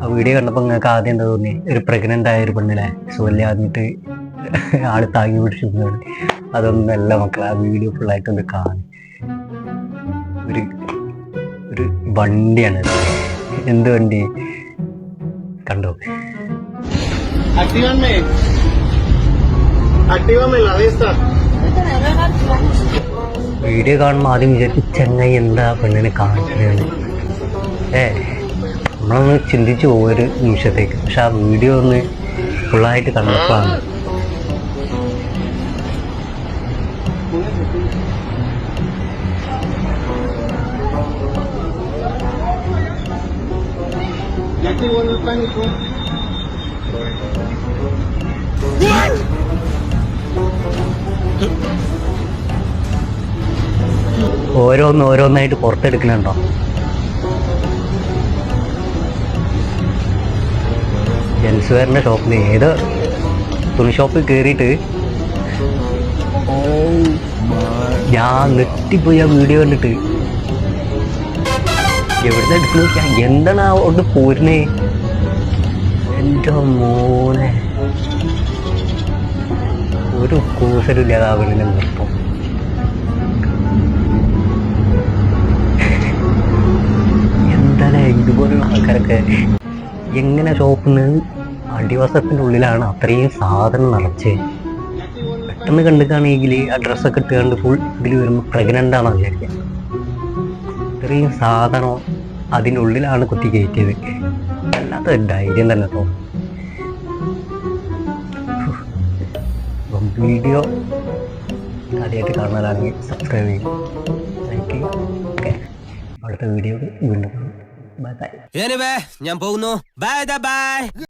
ആ വീഡിയോ കണ്ടപ്പോൾ നിങ്ങൾക്ക് ആദ്യം എന്താ തോന്നി ഒരു പ്രഗ്നന്റ് ആയ ഒരു പെണ്ണിലെ സുഖമില്ലാതിട്ട് ആൾ താങ്ങി പിടിച്ചിരുന്നതാണ് അതൊന്നല്ല മക്കളെ ആ വീഡിയോ ഫുള്ളായിട്ട് ഒന്ന് കാണും. ഒരു ഒരു വണ്ടിയാണ് ഇത്. എന്ത് വണ്ടി? കണ്ടോ? Actívame. Actívame la de esta. Video കാണുമ്പോൾ ആദ്യം വിചാരിച്ചു ചെങ്ങായി എന്താ പെണ്ണിനെ കാണിക്കുന്നത് ഏ നമ്മളൊന്ന് ചിന്തിച്ചു പോകും ഒരു നിമിഷത്തേക്ക്. പക്ഷെ ആ വീഡിയോ ഒന്ന് ഫുള്ളായിട്ട് കണ്ടപ്പോഴാണ്. Ya you. ഓരോന്ന് ഓരോന്നായിട്ട് പുറത്തെടുക്കണുണ്ടോ ജെൻസ് ഷോപ്പിൽ ഏത് തുണി ഷോപ്പിൽ കയറിയിട്ട് ഞാൻ നെട്ടിപ്പോയി ആ വീഡിയോ കണ്ടിട്ട്. എവിടുന്ന് എടുക്കുന്നു എന്താണ് ആ കൊണ്ട് പോരുന്നേ? എന്റെ മോനെ. ഒരു കൂസലില്ലാതെ ആ വീടിനെ ഇതുപോലുള്ള ആൾക്കാരൊക്കെ എങ്ങനെ ഷോപ്പിൽ അടിവസത്തിന്റെ ഉള്ളിലാണ് അത്രയും സാധനം നിറച്ച്. പെട്ടെന്ന് കണ്ടുകാണെങ്കിൽ ആ ഡ്രസ്സൊക്കെ ഇട്ടുകൊണ്ട് ഫുൾ ഇതിൽ വരുമ്പോൾ പ്രഗ്നന്റ് ആണോ വിചാരിക്കുക ഇത്രയും സാധനം അതിന്റെ ഉള്ളിലാണ് കുത്തി കയറ്റിയത്. അല്ലാത്ത ധൈര്യം തന്നെ തോന്നും. വീഡിയോ ആദ്യമായിട്ട് കാണാനാണെങ്കിൽ സബ്സ്ക്രൈബ് ചെയ്യും ലൈക്ക് ഓക്കെ അടുത്ത വീഡിയോ വീണ്ടും ബൈ ഞാൻ പോകുന്നു. Bye bye